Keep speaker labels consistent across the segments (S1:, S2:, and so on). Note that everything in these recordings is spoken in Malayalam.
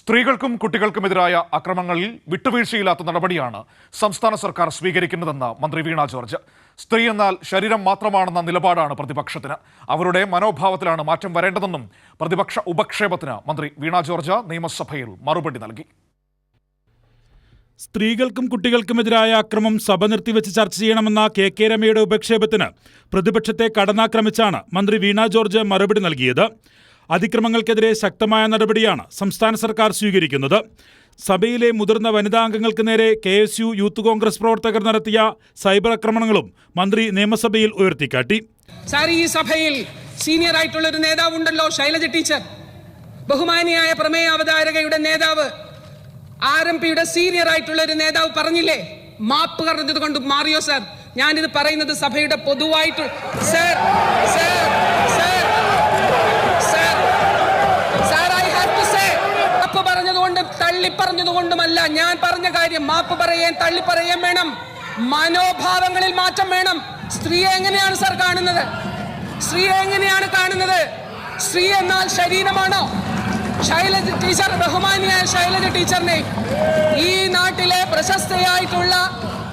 S1: സ്ത്രീകൾക്കും കുട്ടികൾക്കുമെതിരായ അക്രമങ്ങളിൽ വിട്ടുവീഴ്ചയില്ലാത്ത നടപടിയാണ് സംസ്ഥാന സർക്കാർ സ്വീകരിക്കുന്നതെന്ന് മന്ത്രി വീണ ജോർജ് സ്ത്രീ എന്നാൽ ശരീരം മാത്രമാണെന്ന നിലപാടാണ് പ്രതിപക്ഷത്തിന് അവരുടെ മനോഭാവത്തിലാണ് മാറ്റം വരേണ്ടതെന്നും പ്രതിപക്ഷ ഉപക്ഷേപത്തിന് മന്ത്രി വീണ ജോർജ് നിയമസഭയിൽ മറുപടി നൽകി സ്ത്രീകൾക്കും കുട്ടികൾക്കുമെതിരായ അക്രമം സഭ നിർത്തിവെച്ച് ചർച്ച ചെയ്യണമെന്ന കെ കെ രമയുടെ ഉപക്ഷേപത്തിന് പ്രതിപക്ഷത്തെ കടന്നാക്രമിച്ചാണ് മന്ത്രി വീണ ജോർജ് മറുപടി നൽകിയത് അതിക്രമങ്ങൾക്കെതിരെ ശക്തമായ നടപടിയാണ് സംസ്ഥാന സർക്കാർ സ്വീകരിക്കുന്നത് സഭയിലെ മുതിർന്ന വനിതാ അംഗങ്ങൾക്ക് നേരെ K S U youth congress പ്രവർത്തകർ നടത്തിയ സൈബർ ആക്രമണങ്ങളും മന്ത്രി നിയമസഭയിൽ ഉയർത്തിക്കാട്ടി
S2: സാർ ഈ സഭയിൽ സീനിയർ ആയിട്ടുള്ള ഒരു നേതാവ് ഉണ്ടല്ലോ ശൈലജ ടീച്ചർ ബഹുമാനിയായ പ്രമേയ അവതാരകയുടെ നേതാവ് ആർ എം പിയുടെ സീനിയർ ആയിട്ടുള്ള ഒരു നേതാവ് പറഞ്ഞില്ലേ മാപ്പ് പറഞ്ഞത് കൊണ്ട് മാറിയോ സാർ ഞാനിത് പറയുന്നത് സഭയുടെ പൊതുവായിട്ട് സാർ സാർ പറഞ്ഞതുകൊണ്ട് തള്ളിപ്പറഞ്ഞതുകൊണ്ടുമല്ല ഞാൻ പറഞ്ഞ കാര്യം മാപ്പ് പറയാൻ തള്ളിപ്പറയാൻ വേണം മനോഭാവങ്ങളിൽ മാറ്റം വേണം സ്ത്രീയെ എങ്ങനെയാണ് സർ കാണുന്നത് സ്ത്രീയെ എങ്ങനെയാണ് കാണുന്നത് സ്ത്രീ എന്നാൽ ശരീരമാണോ ശൈലജ ടീച്ചർ ബഹുമാനിയായ ശൈലജ ടീച്ചറിനെ ഈ നാട്ടിലെ പ്രശസ്തയായിട്ടുള്ള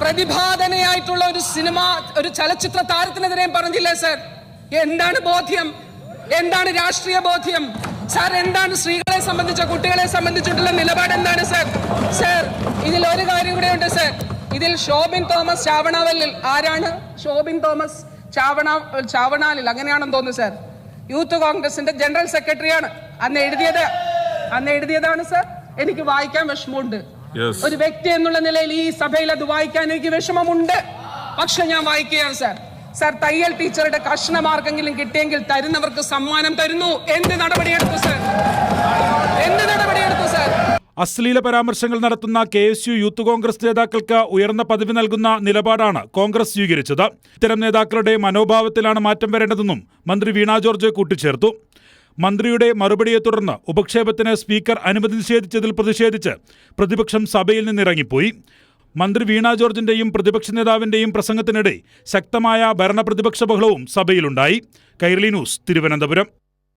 S2: പ്രതിഭാധനയായിട്ടുള്ള ഒരു സിനിമ ഒരു ചലച്ചിത്ര താരത്തിനെതിരെയും പറഞ്ഞില്ലേ സർ എന്താണ് ബോധ്യം എന്താണ് രാഷ്ട്രീയ ബോധ്യം സാർ എന്താണ് സ്ത്രീകളെ സംബന്ധിച്ച കുട്ടികളെ സംബന്ധിച്ചിട്ടുള്ള നിലപാട് എന്താണ് സർ സർ ഇതിൽ ഒരു കാര്യം കൂടെ ഉണ്ട് സർ ഇതിൽ ഷോബിൻ തോമസ് ചാവണാവലിൽ ആരാണ് ഷോബിൻ തോമസ് ചാവണ ചാവണാലിൽ അങ്ങനെയാണെന്ന് തോന്നുന്നു സാർ യൂത്ത് കോൺഗ്രസിന്റെ ജനറൽ സെക്രട്ടറിയാണ് അന്ന് എഴുതിയത് അന്ന് എഴുതിയതാണ് സർ എനിക്ക് വായിക്കാൻ വിഷമമുണ്ട് ഒരു വ്യക്തി എന്നുള്ള നിലയിൽ ഈ സഭയിൽ അത് വായിക്കാൻ എനിക്ക് വിഷമമുണ്ട് പക്ഷെ ഞാൻ വായിക്കുകയാണ് സാർ സർ തയ്യൽ ടീച്ചറുടെ മാർഗെങ്കിലും കിട്ടിയെങ്കിൽ തരുന്നവർക്ക് സമ്മാനം തരുന്നു എന്ത് നടപടിയെടുത്തു സർ എന്ത് നടപടിയെടുത്തു സർ
S1: അശ്ലീല പരാമർശങ്ങൾ നടത്തുന്ന K S U youth congress നേതാക്കൾക്ക് ഉയർന്ന പദവി നൽകുന്ന നിലപാടാണ് കോൺഗ്രസ് സ്വീകരിച്ചത് ഇത്തരം നേതാക്കളുടെ മനോഭാവത്തിലാണ് മാറ്റം വരേണ്ടതെന്നും മന്ത്രി വീണ ജോർജ് കൂട്ടിച്ചേർത്തു മന്ത്രിയുടെ മറുപടിയെ തുടർന്ന് ഉപക്ഷേപത്തിന് സ്പീക്കർ അനുമതി നിഷേധിച്ചതിൽ പ്രതിഷേധിച്ച് പ്രതിപക്ഷം സഭയിൽ നിന്നിറങ്ങിപ്പോയി മന്ത്രി വീണ ജോർജിന്റെയും പ്രതിപക്ഷ നേതാവിന്റെയും പ്രസംഗത്തിനിടെ ശക്തമായ ഭരണപ്രതിപക്ഷ ബഹളവും സഭയിലുണ്ടായി കൈരളി ന്യൂസ് തിരുവനന്തപുരം